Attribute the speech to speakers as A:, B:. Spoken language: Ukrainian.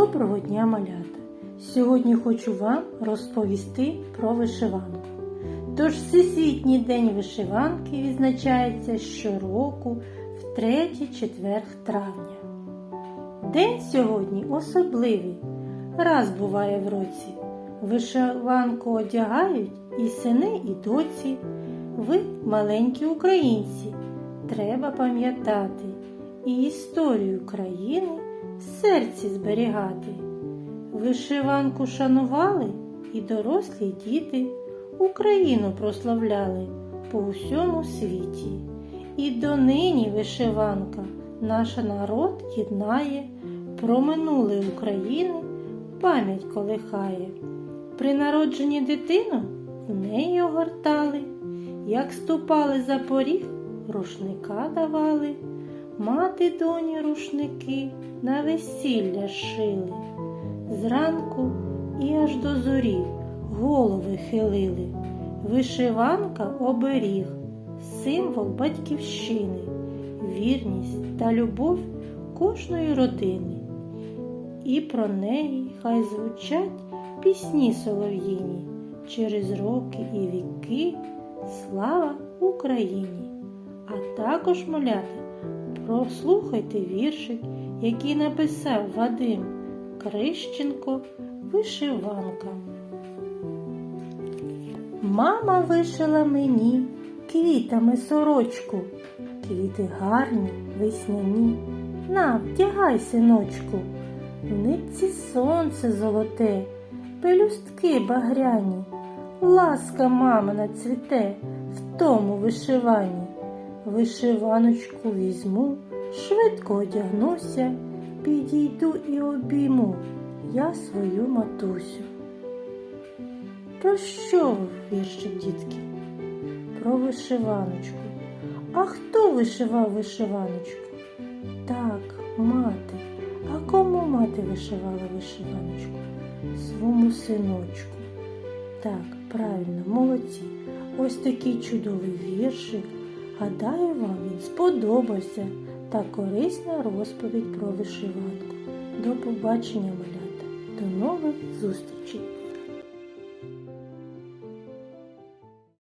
A: Доброго дня, малята! Сьогодні хочу вам розповісти про вишиванку. Тож Всесвітній день вишиванки відзначається щороку в 3-4 травня. День сьогодні особливий, раз буває в році. Вишиванку одягають і сини, і доці. Ви маленькі українці. Треба пам'ятати і історію країни серці зберігати. Вишиванку шанували і дорослі діти Україну прославляли по усьому світі. І донині вишиванка наша народ єднає, про минуле України пам'ять колихає. При народженні дитину в неї огортали, як ступали за поріг, рушника давали, мати доні рушники на весілля шили. Зранку і аж до зорі голови хилили. Вишиванка оберіг, символ батьківщини, вірність та любов кожної родини. І про неї хай звучать пісні солов'їні через роки і віки. Слава Україні! А також малята, прослухайте віршик, який написав Вадим Крищенко Вишиванка. Мама вишила мені квітами сорочку, квіти гарні, весняні. На, вдягай, синочку, в нитці сонце золоте, пелюстки багряні, ласка мамина цвіте в тому вишиванні. Вишиваночку візьму, швидко одягнуся, підійду і обійму я свою матусю. Про що віршик, дітки? Про вишиваночку. А хто вишивав вишиваночку? Так, мати. А кому мати вишивала вишиваночку? Свому синочку. Так, правильно, молодці. Ось такий чудовий віршик. Гадаю, вам він сподобався та корисна розповідь про вишиванку. До побачення, малята. До нових зустрічей!